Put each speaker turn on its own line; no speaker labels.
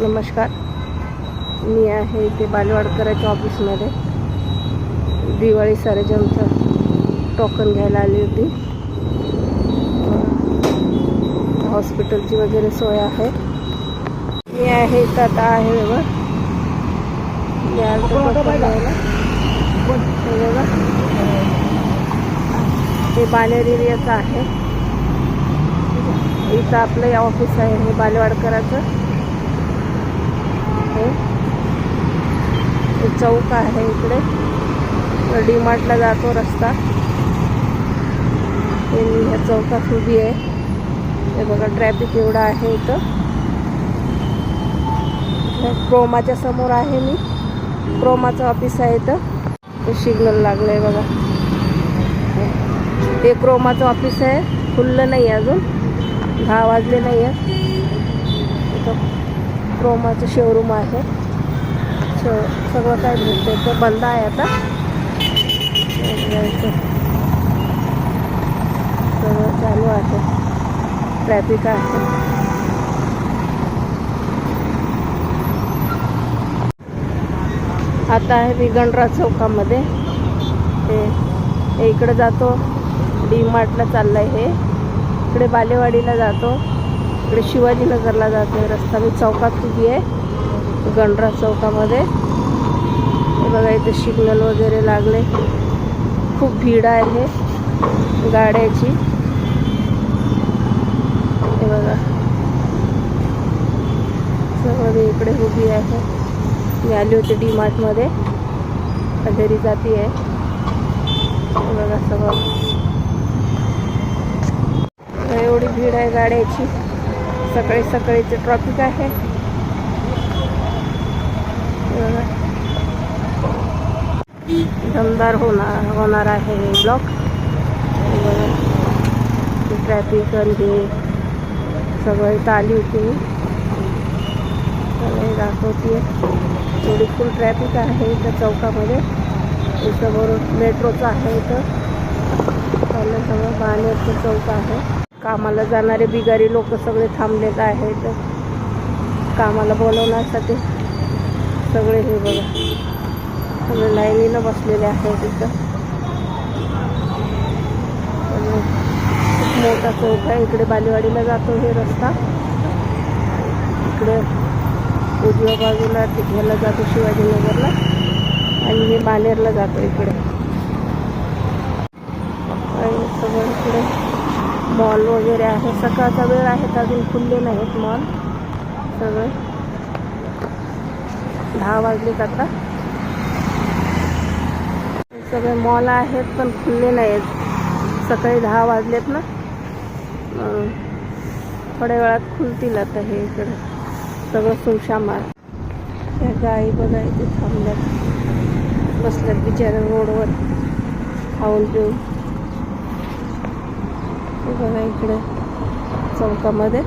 नमस्कार. मी आहे इथे बालवाडकराच्या ऑफिसमध्ये. दिवाळी सर्जनचं टोकन घ्यायला आली होती. हॉस्पिटलची वगैरे सोय आहे. मी आहे इथं आता आहे बघा. मी हे बालेर एरियाचं आहे. इथं आपलं हे ऑफिस आहे हे बालवाडकराचं. आहे. चौक आहे इकडे. डी मार्टला जातो रस्ता. ह्या चौकात उभी आहे. हे बघा ट्रॅफिक एवढं आहे इथं. क्रोमाच्या समोर आहे मी. क्रोमाचं ऑफिस आहे इथं. सिग्नल लागलं आहे बघा. हे क्रोमाचं ऑफिस आहे. खुललं नाही आहे अजून. दहा वाजले नाही आहे क्रोमाचं शोरूम आहे. शो सगळं काय भेटतं ते बंद आहे आता. सगळं चालू आहे. ट्रॅफिक आहे. आता आहे मी गणराज चौकामध्ये. हे इकडं इकडे जातो. डी मार्टला चाललं आहे हे. इकडे बालेवाडीला जातो. इकडे शिवाजीनगरला जाते रस्ता मी चौकात उभी आहे. गणराज चौकामध्ये. हे बघा इथे सिग्नल वगैरे लागले. खूप भीड आहे गाड्याची. हे बघा. सगळं मी इकडे उभी आहे. मी आली होती डी मार्टमध्ये आता जाती आहे बघा सगळं. एवढी भीड आहे गाड्याची. सकाळी सकाळीचे ट्रॉफिक आहे. दमदार होणार होणार आहे हे ब्लॉक ट्रॅफिक आणि हे सगळं इथं आली होती मी. त्याला दाखवते थोडी फुल ट्रॅफिक आहे इथं चौकामध्ये. इथं बरोबर मेट्रोचं आहे इथं. सगळं. बाणेरचं चौक आहे. कामाला जाणारे बिगारी लोक सगळे थांबलेले आहेत. कामाला बोलवण्यासाठी सगळे हे बघा. सगळे लाईनीनं बसलेले आहेत इथं. खूप मोठा चौक आहे. इकडे बालेवाडीला जातो हे रस्ता. इकडे उजव्या बाजूला ह्याला जातो शिवाजीनगरला. आणि हे बानेरला जातो इकडे आणि सगळं इकडे मॉल वगैरे आहे. सकाळचा वेळ आहे तर अजून खुलले नाहीत मॉल सगळे. दहा वाजलेत आता. सगळे मॉल आहेत पण खुलले नाहीत सकाळी दहा वाजलेत ना. थोड्या वेळात खुलतील आता हे इकडे. सगळं सुमशामार त्या गाई बघा इथे थांबल्यात. बसल्यात बिचाऱ्या रोडवर खाऊन पिऊन. बघा इकडे चौकामध्ये.